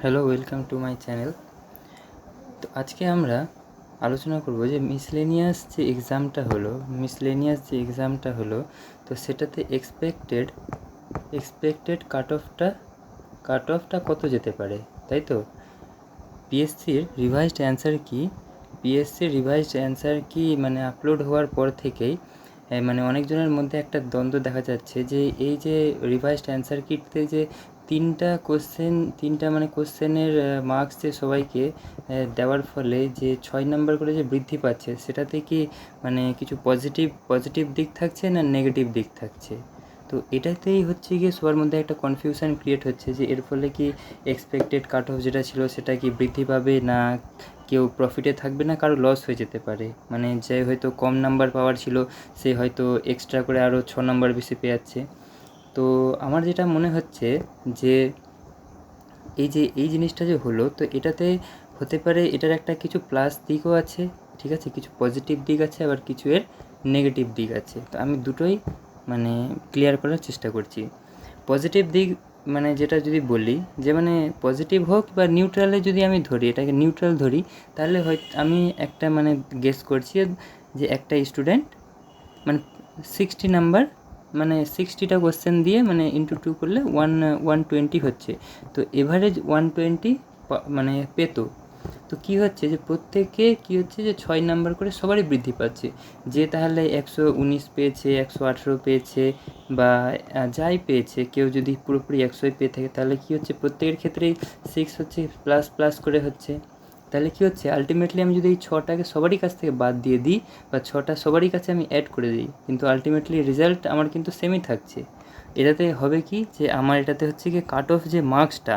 Hello welcome to my channel তো আজকে আমরা আলোচনা করব যে মিসলেনিয়াস যে এক্সামটা হলো মিসলেনিয়াস যে এক্সামটা হলো, তো সেটাতে এক্সপেক্টেড এক্সপেক্টেড কাট অফটা কাট অফটা কত যেতে পারে, তাই তো? পিএসসির রিভাইজড অ্যান্সার কি? পিএসসির রিভাইজড অ্যান্সার কি মানে আপলোড হওয়ার পর থেকেই মানে অনেকজনের মধ্যে একটা দ্বন্দ্ব দেখা যাচ্ছে যে এই যে রিভাইজড অ্যান্সার কিটতে যে তিনটা কোশ্চেন তিনটা মানে কোশ্চেনের মার্কস যে সবাইকে দেওয়ার ফলে যে ছয় নাম্বার করে যে বৃদ্ধি পাচ্ছে, সেটাতে কি মানে কিছু পজিটিভ পজিটিভ দিক থাকছে না নেগেটিভ দিক থাকছে? তো এটাতেই হচ্ছে গিয়ে সবার মধ্যে একটা কনফিউশন ক্রিয়েট হচ্ছে যে এর ফলে কি এক্সপেক্টেড কাট অফ যেটা ছিল, সেটা কি বৃদ্ধি পাবে না কেউ প্রফিটে থাকবে না, কারও লস হয়ে যেতে পারে? মানে যে হয়তো কম নাম্বার পাওয়ার ছিল, সে হয়তো এক্সট্রা করে আরও ছ নাম্বার বেশি পেয়ে যাচ্ছে। তো আমার যেটা মনে হচ্ছে যে এই যে, এই জিনিসটা যে হলো, তো এটাতে হতে পারে এটার একটা কিছু প্লাস দিকও আছে, ঠিক আছে? কিছু পজিটিভ দিক আছে, আবার কিছু এর নেগেটিভ দিক আছে। তো আমি দুটোই মানে ক্লিয়ার করার চেষ্টা করছি। পজিটিভ দিক মানে যেটা যদি বলি, যে মানে পজিটিভ হোক বা নিউট্রালে যদি আমি ধরি, এটাকে নিউট্রাল ধরি, তাহলে হয়তো আমি একটা মানে গেস করছি যে একটা স্টুডেন্ট মানে সিক্সটি নাম্বার মানে সিক্সটিটা কোশ্চেন দিয়ে মানে ইন্টু টু করলে ওয়ান ওয়ান টোয়েন্টি হচ্ছে। তো এভারেজ ওয়ান টোয়েন্টি মানে পেতো। তো কি হচ্ছে যে প্রত্যেকে কি হচ্ছে যে ছয় নাম্বার করে সবারই বৃদ্ধি পাচ্ছে। যে তাহলে একশো উনিশ পেয়েছে, একশো আঠেরো পেয়েছে বা যাই পেয়েছে, কেউ যদি পুরোপুরি একশোই পেয়ে থাকে, তাহলে কি হচ্ছে? প্রত্যেকের ক্ষেত্রেই সিক্স হচ্ছে প্লাস প্লাস করে হচ্ছে। তাহলে কি হচ্ছে? আলটিমেটলি আমি যদি এই ছটাকে সবারই কাছ থেকে বাদ দিয়ে দিই বা ছটা সবারই কাছে আমি অ্যাড করে দিই, কিন্তু আলটিমেটলি রেজাল্ট আমার কিন্তু সেমই থাকছে। এটাতে হবে কি? যে আমার এটাতে হচ্ছে কি কাট অফ যে মার্কসটা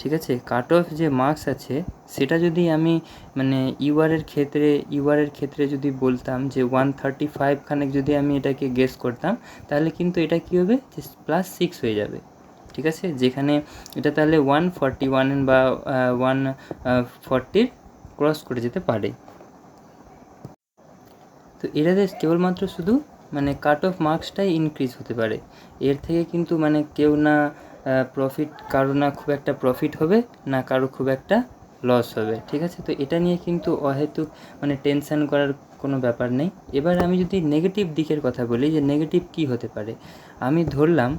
ঠিক আছে? কাট অফ যে মার্কস আছে, সেটা যদি আমি মানে ইউআরের ক্ষেত্রে ইউআরের ক্ষেত্রে যদি বলতাম যে ওয়ান থার্টি ফাইভ খানেক যদি আমি এটাকে গেস করতাম, তাহলে কিন্তু এটা কী হবে? যে প্লাস সিক্স হয়ে যাবে। ঠিক আছে? যেখানে এটা তাহলে ওয়ান ফর্টি ওয়ান বা ওয়ান ফর্টির ক্রস করে যেতে পারে। তো এটাতে কেবলমাত্র শুধু মানে কাট অফ মার্কসটাই ইনক্রিজ হতে পারে। এর থেকে কিন্তু মানে কেউ না প্রফিট কারও না খুব একটা প্রফিট হবে, না কারও খুব একটা লস হবে, ঠিক আছে? তো এটা নিয়ে কিন্তু অহেতুক মানে টেনশন করার কোনো ব্যাপার নেই। এবার আমি যদি নেগেটিভ দিকের কথা বলি, যে নেগেটিভ কী হতে পারে? আমি ধরলাম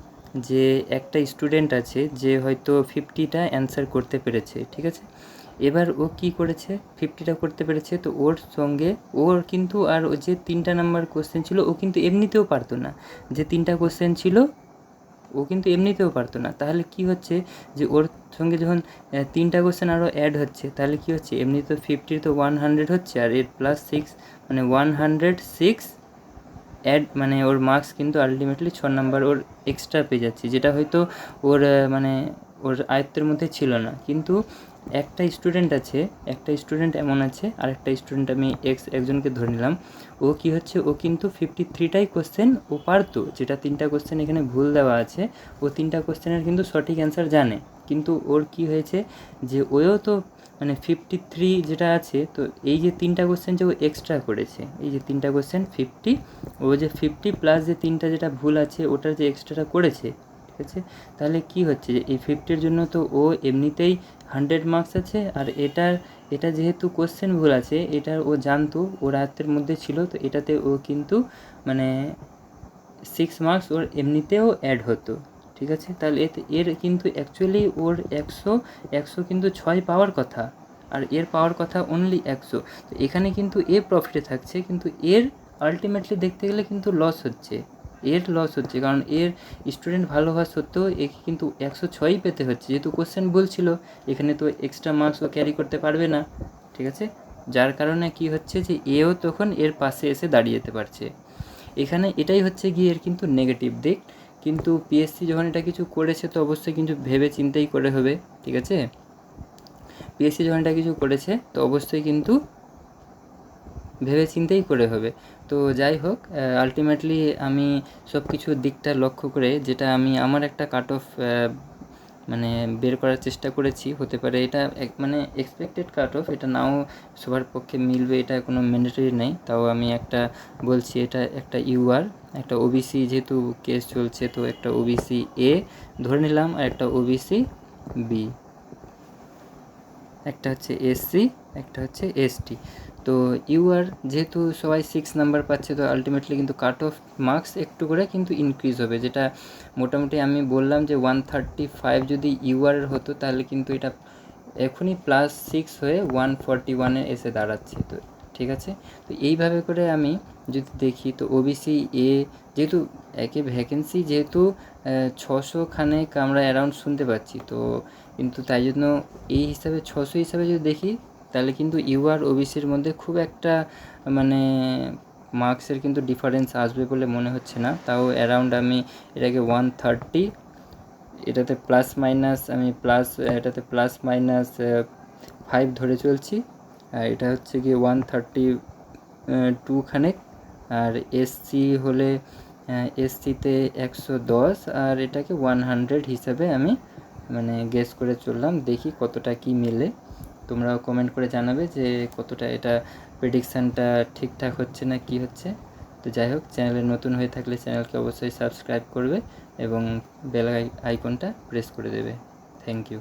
যে একটা স্টুডেন্ট আছে, যে হয়তো ফিফটিটা অ্যান্সার করতে পেরেছে, ঠিক আছে? এবার ও কি করেছে? ফিফটিটা করতে পেরেছে, তো ওর সঙ্গে ওর কিন্তু আর ও যে তিনটা নাম্বার কোশ্চেন ছিল, ও কিন্তু এমনিতেও পারতো না। যে তিনটা কোশ্চেন ছিল, ও কিন্তু এমনিতেও পারতো না। তাহলে কি হচ্ছে? যে ওর সঙ্গে যখন তিনটা কোশ্চেন আরও অ্যাড হচ্ছে, তাহলে কি হচ্ছে? এমনি তো ফিফটির তো ওয়ান হান্ড্রেড হচ্ছে, আর এর প্লাস সিক্স মানে ওয়ান হান্ড্রেড সিক্স অ্যাড মানে ওর মার্কস কিন্তু আলটিমেটলি ছ নাম্বার ওর এক্সট্রা পেয়ে যাচ্ছে, যেটা হয়তো ওর মানে ওর আয়ত্তের মধ্যে ছিল না। কিন্তু একটা স্টুডেন্ট আছে, একটা স্টুডেন্ট এমন আছে, আর একটা স্টুডেন্ট আমি এক্স একজনকে ধরে নিলাম। ও কি হচ্ছে, ও কিন্তু ফিফটি থ্রিটাই কোশ্চেন ও পারতো যেটা তিনটা কোশ্চেন এখানে ভুল দেওয়া আছে, ও তিনটা কোশ্চেনের কিন্তু সঠিক অ্যান্সার জানে। কিন্তু ওর কি হয়েছে যে ওও তো মানে ফিফটি থ্রি যেটা আছে, তো এই যে তিনটা কোশ্চেন যে ও এক্সট্রা করেছে, এই যে তিনটা কোশ্চেন ফিফটি ও যে ফিফটি প্লাস যে তিনটা যেটা ভুল আছে, ওটার যে এক্সট্রাটা করেছে, ঠিক আছে? তাহলে কি হচ্ছে যে এই ফিফটির জন্য তো ও এমনিতেই হান্ড্রেড মার্কস আছে, আর এটার, এটা যেহেতু কোশ্চেন ভুল আছে, এটার ও জানতো, ওর আয়ত্তের মধ্যে ছিল, তো এটাতে ও কিন্তু মানে সিক্স মার্কস ওর এমনিতেও অ্যাড হতো। ঠিক আছে? তাহলে এতে, এর কিন্তু অ্যাকচুয়ালি ওর একশো একশো কিন্তু ছয় পাওয়ার কথা। আর এর পাওয়ার কথা অনলি একশো। তো এখানে কিন্তু এ প্রফিটে থাকছে, কিন্তু এর আলটিমেটলি দেখতে গেলে কিন্তু লস হচ্ছে। এর লস হচ্ছে, কারণ এর স্টুডেন্ট ভালো হওয়া সত্ত্বেও একে কিন্তু একশো ছয়ই পেতে হচ্ছে। যেহেতু কোশ্চেন বলছিল এখানে তো এক্সট্রা মার্কস ও ক্যারি করতে পারবে না। ঠিক আছে? যার কারণে কি হচ্ছে যে, এও তখন এর পাশে এসে দাঁড়িয়ে যেতে পারছে। এখানে এটাই হচ্ছে গিয়ে এর কিন্তু নেগেটিভ দিক। কিন্তু পিএসসি যখন এটা কিছু করেছে, তো অবশ্যই কিন্তু ভেবে চিন্তাই করে হবে, ঠিক আছে? পিএসসি যখন এটা কিছু করেছে, তো অবশ্যই কিন্তু ভেবে চিন্তেই করে হবে। তো যাই হোক আলটিমেটলি আমি সব কিছুর দিকটা লক্ষ্য করে, যেটা আমি, আমার একটা কাট অফ মানে বের করার চেষ্টা করেছি, হতে পারে এটা এক- মানে এক্সপেক্টেড কাট অফ এটা নাও সবার পক্ষে মিলবে, এটা কোনো ম্যান্ডেটরি নেই। তাও আমি একটা বলছি, এটা একটা ইউআর একটা ওবিসি যেহেতু কেস চলছে, তো একটা ওবিসি এ ধরে নিলাম আর একটা ওবিসি বি একটা হচ্ছে এসসি একটা হচ্ছে এসটি তো ইউআর যেহেতু সবাই সিক্স নাম্বার পাচ্ছে, তো আলটিমেটলি কিন্তু কাট অফ মার্কস একটু করে কিন্তু ইনক্রিজ হবে। যেটা মোটামুটি আমি বললাম যে ওয়ান থার্টি ফাইভ যদি ইউআর হতো, তাহলে কিন্তু এটা এখনই প্লাস সিক্স হয়ে ওয়ান ফর্টি ওয়ানে এসে দাঁড়াচ্ছে। তো ঠিক আছে? তো এইভাবে করে আমি যদি দেখি, তো ওবিসি এ যেহেতু একে ভ্যাকেন্সি যেহেতু ছশো খানেক আমরা অ্যারাউন্ড শুনতে পাচ্ছি, তো কিন্তু তাই জন্য এই হিসাবে, ছশো হিসাবে যদি দেখি তাহলে কিন্তু ইউআর ওবিসির মধ্যে খুব একটা মানে মার্কসের কিন্তু ডিফারেন্স আসবে বলে মনে হচ্ছে না। তাও অ্যারাউন্ড আমি এটাকে ওয়ান থার্টি এটাতে প্লাস মাইনাস আমি প্লাস এটাতে প্লাস মাইনাস ফাইভ ধরে চলছি। আর এটা হচ্ছে গিয়ে ওয়ান থার্টি টু খানেক আর এসসি হলে এসসিতে একশো দশ, আর এটাকে ওয়ান হান্ড্রেড হিসাবে আমি মানে গেস করে চললাম। দেখি কতটা কি মেলে। তোমরাও কমেন্ট করে জানাবে যে কতটা এটা প্রেডিকশানটা ঠিকঠাক হচ্ছে না কি হচ্ছে। তো যাই হোক চ্যানেলে নতুন হয়ে থাকলে চ্যানেলকে অবশ্যই সাবস্ক্রাইব করবে এবং বেল আইকনটা প্রেস করে দেবে। Thank you